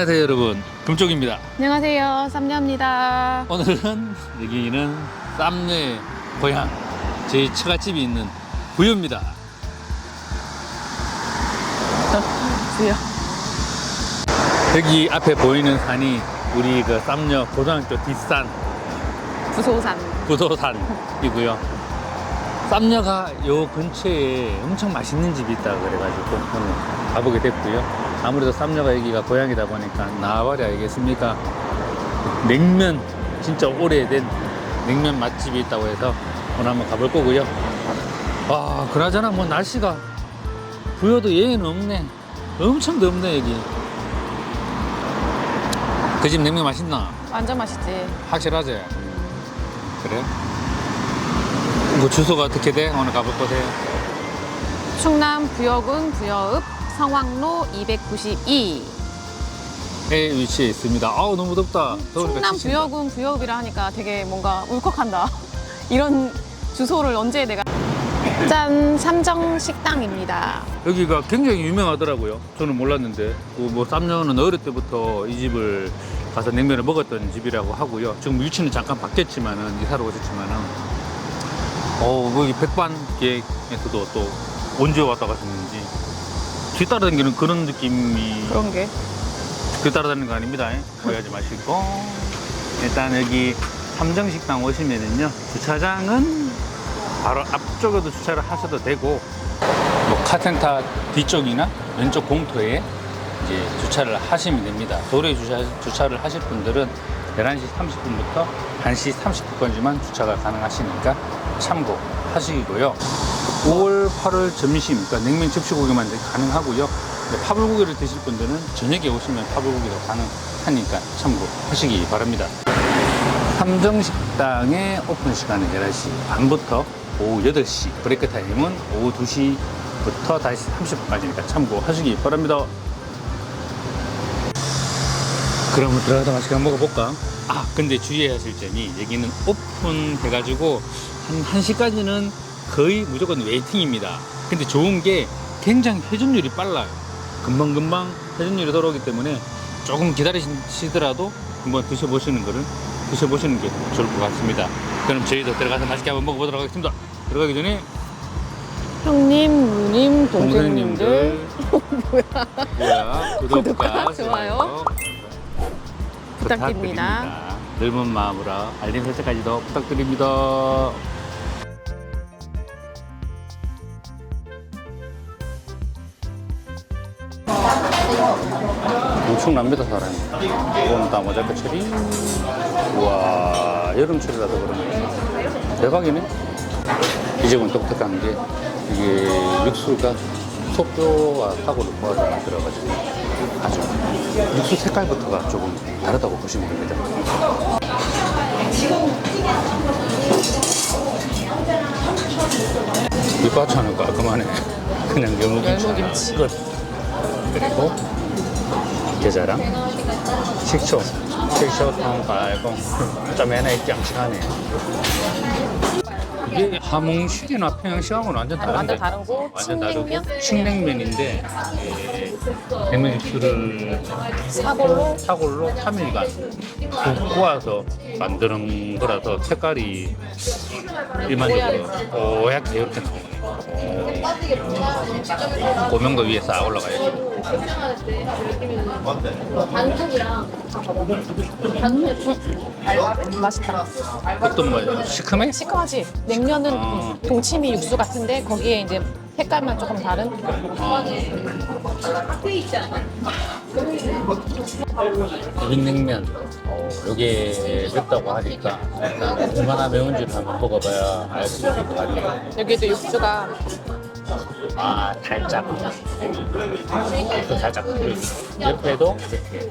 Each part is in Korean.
안녕하세요 여러분 금쪽입니다 안녕하세요. 쌈녀입니다. 오늘은 여기는 쌈녀의 고향 제 처갓집이 있는 부여입니다 부여. 여기 앞에 보이는 산이 우리 그 쌈녀 고등학교 뒷산 부소산. 부도산이고요 쌈녀가 요 근처에 엄청 맛있는 집이 있다 그래가지고 오늘 가보게 됐고요 아무래도 쌈녀가 여기가 고향이다 보니까 나와버려 알겠습니까 냉면 진짜 오래된 냉면 맛집이 있다고 해서 오늘 한번 가볼 거고요 아 그나저나 뭐 날씨가 부여도 예는 없네 엄청 덥네 여기 그 집 냉면 맛있나? 완전 맛있지. 확실하지? 그래? 뭐 주소가 어떻게 돼? 오늘 가볼 곳에 충남 부여군 부여읍 성황로 292. 에 위치해 있습니다. 아우 너무 덥다. 더우니까 충남 지친다. 부여군 부여읍이라 하니까 되게 뭔가 울컥한다. 이런 주소를 언제 내가 짠 삼정 식당입니다. 여기가 굉장히 유명하더라고요. 저는 몰랐는데 그뭐 쌈녀는 어릴 때부터 이 집을 가서 냉면을 먹었던 집이라고 하고요. 지금 위치는 잠깐 바뀌었지만은 이사를 오셨지만은 어 거기 백반객에서도 또 언제 왔다 가셨는지 뒤따라다니는 그런 느낌이 그런 게. 뒤따라다니는 거 아닙니다. 오해하지 마시고 일단 여기 삼정식당 오시면은요 주차장은 바로 앞쪽에도 주차를 하셔도 되고 뭐 카센터 뒤쪽이나 왼쪽 공터에 이제 주차를 하시면 됩니다. 도로에 주차, 주차를 하실 분들은 11시 30분부터 1시 30분까지만 주차가 가능하시니까 참고하시고요. 5월 8월 점심, 그러니까 냉면 접시고기만 가능하고요. 파불고기를 드실 분들은 저녁에 오시면 파불고기도 가능하니까 참고하시기 바랍니다. 삼정식당의 오픈 시간은 11시 반부터 오후 8시, 브레이크 타임은 오후 2시부터 5시 30분까지니까 참고하시기 바랍니다. 그럼 들어가서 맛있게 한번 먹어볼까? 아, 근데 주의해야 하실 점이 여기는 오픈해가지고 한 1시까지는 거의 무조건 웨이팅입니다. 근데 좋은 게 굉장히 회전율이 빨라요. 금방금방 회전율이 돌아오기 때문에 조금 기다리시더라도 한번 드셔보시는 거를 드셔보시는 게 좋을 것 같습니다. 그럼 저희도 들어가서 맛있게 한번 먹어보도록 하겠습니다. 들어가기 전에 형님, 누님, 동생님들. 뭐야? 뭐야, 구독과 구독과 좋아요 부탁드립니다. 부탁드립니다. 넓은 마음으로 알림 설정까지도 부탁드립니다. 엄청납니다 사람이 이건 다 모자크 처리 우와 여름철이라서 그러네 대박이네 이 집은 독특한 게 이게 육수가 소뼈와 사고를 모아서 만들어가지고 아주 육수 색깔부터가 조금 다르다고 보시면 됩니다. 밑반찬은 깔끔하네. 그냥 열무김치. 열무김치. 끝. 그리고 계자랑 식초. 식초탕 깔고 좀 얘네 양식하네. 이게 함흥식이나 평양식하고는 완전 다른데. 완전 다르고 완전 다르고 칡냉면? 칡냉면인데 예, 냉면 육수를 사골로 사골로 3일간 푹 구워서 만드는 거라서 색깔이 일반적으로 뽀얗게 이렇게 나오네요. 고명도 위에 싹 올라가야지. 맛있다. 어떤 뭐 시큼해? 시큼하지? 냉면은 아. 동치미 육수 같은데 거기에 이제 색깔만 조금 다른? 비빔냉면. 어, 요게 맵다고 하니까 일단 얼마나 매운지를 한번 먹어봐야 알 수 있을 것 같아요. 여기도 육수가 아 살짝. 또 살짝. 옆에도 이렇게.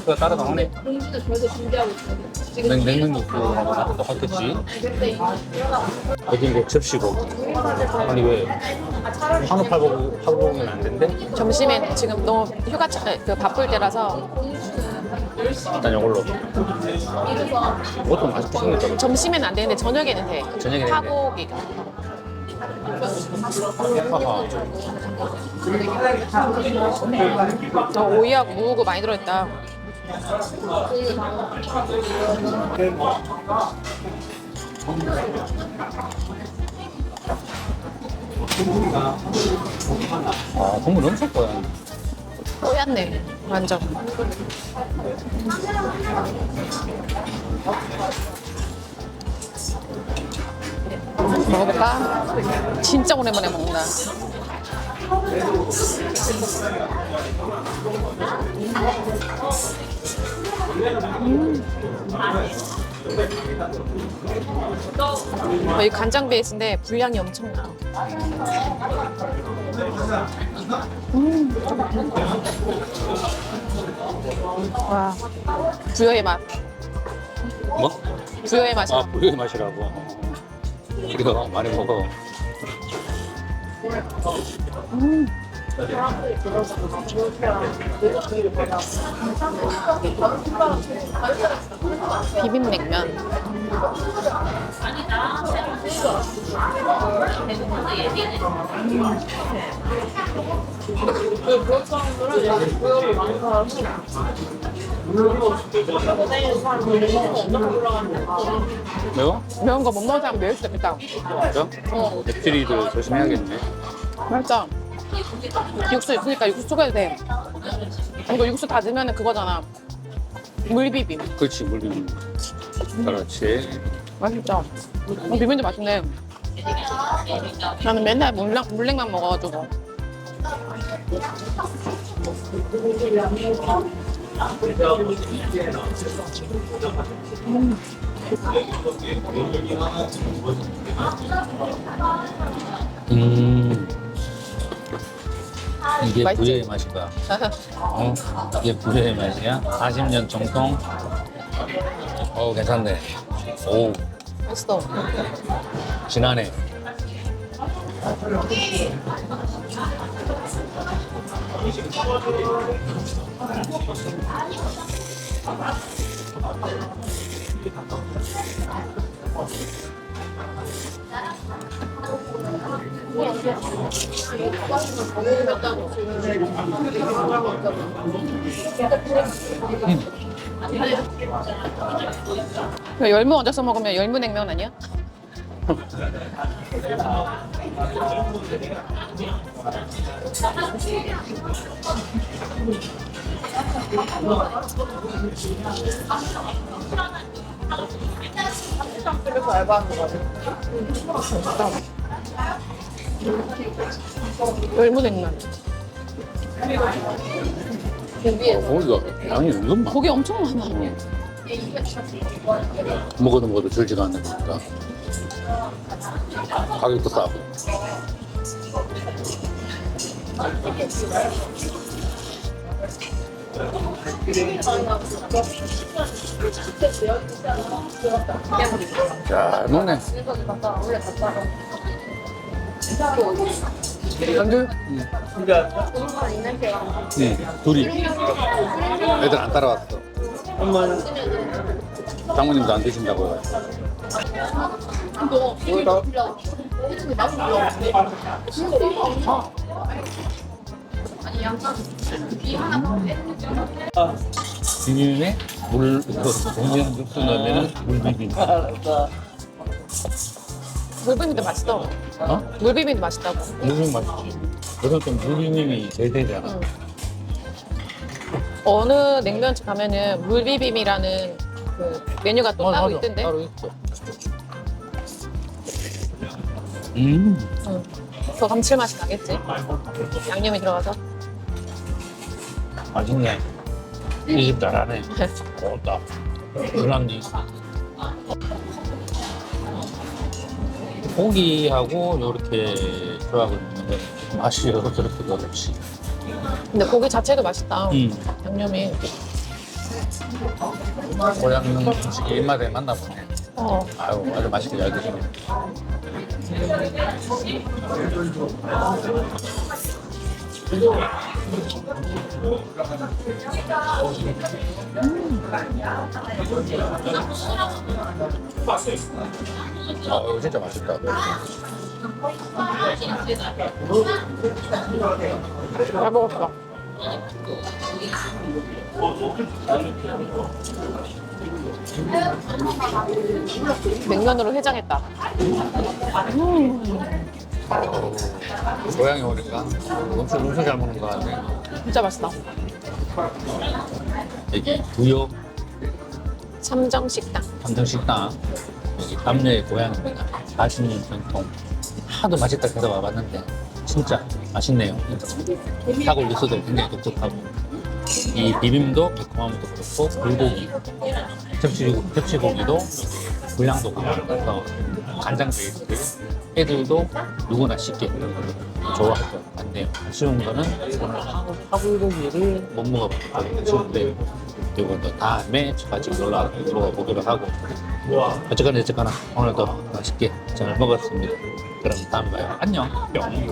그거 따로 나오네. 냉- 냉면 육수 맛도 똑같겠지 여기 이제 접시고기 아니 왜? 한우 팔고기 팔고기는 안 된대? 점심에 지금 너무 휴가 차, 그 바쁠 때라서. 일단 이걸로. 이것도 맛있게 생겼다 점심에는 안 되는데 저녁에는 돼. 저녁에는 파고기가. 어, 오이하고 무하고 많이 들어있다. 아, 국물 엄청 뽀얀. 뽀얗네, 완전. 먹어볼까? 진짜 오랜만에 먹는다. 음. 이 간장 베이스인데 분량이 엄청나. 와, 부여의 맛. 뭐? 부여의 맛이. 아, 불의 맛이라고. 그래요, 많이 먹어. 비빔냉면. 매워? 매운 거 못 먹는 사람 매울 수도 있겠다. 진짜? 어, 맵찔이도 조심해야겠네. 맛있다. 육수 있으니까 육수 초과해도 돼. 이거 육수 다 넣으면 그거잖아. 물비빔. 그렇지, 물비빔. 그렇지. 맛있다. 어, 비빔도 맛있네. 나는 맨날 물냉, 물냉만 먹어가지고. 음. 이게 맛있지? 부의 맛이다. 어? 이게 부의 맛이야? 40년 정통? 어, 괜찮네. 오, 맛있어. 진하네. 그 열무 얹어서 먹으면 열무 냉면 아니야? 열무냉면. 고기가 양이 은근 많아. 고기 엄청 많아. 먹어도 먹어도 줄지가 않는 거니까. 가격도 싸고. 잘 먹네. 안주? 응. 응, 둘이. 애들 안 따라왔어. 장모님도 안 드신다고. 비빔에 물, 동면 육수 넣으면 물비빔. 물비빔도 맛있어. 어? 물비빔도 맛있다고. 물비빔 맛있지. 그래서 좀 물비빔이 대대잖아. 응. 어느 냉면집 가면은 물비빔이라는 그 메뉴가 또 따로 있던데. 따로 있어. 음, 응. 그 감칠맛이 나겠지. 양념이 들어가서. 맛있네. 이 집 잘하네. 고맙다. 그란디. 고기하고 요렇게 조합을 먹는데 맛이 저렇게 더 좋지. 근데 고기 자체도 맛있다. 음. 양념이. 고향 음식 입맛에 맞나 보네. 어. 아유, 아주 맛있게 잘 드시네. 아, 이거 진짜 맛있다. 잘 먹었어. 냉면으로 해장했다. 고향에 오니까 엄청 엄청 잘 먹는 거 같네. 진짜 맛있다. 여기 부요 삼정식당. 삼정식당 여기 남녀의 고향입니다. 40년 전통. 하도 맛있다 해서 와봤는데 진짜 맛있네요. 닭 올리서도 굉장히 독특하고 이 비빔도 매콤함도 그렇고 불고기, 접시, 접시고기도 분량도 강하고 간장 베이스 애들도 누구나 쉽게 좋아할 것 같네요. 아쉬운 거는 오늘 화불고기를 못 먹어봤고 아쉬운데 이것도 다음에 같이 놀러 먹어보기로 하고 어쨌거나 어쨌거나 오늘도 맛있게 잘 먹었습니다. 그럼 다음에 봐요. 안녕. 뿅.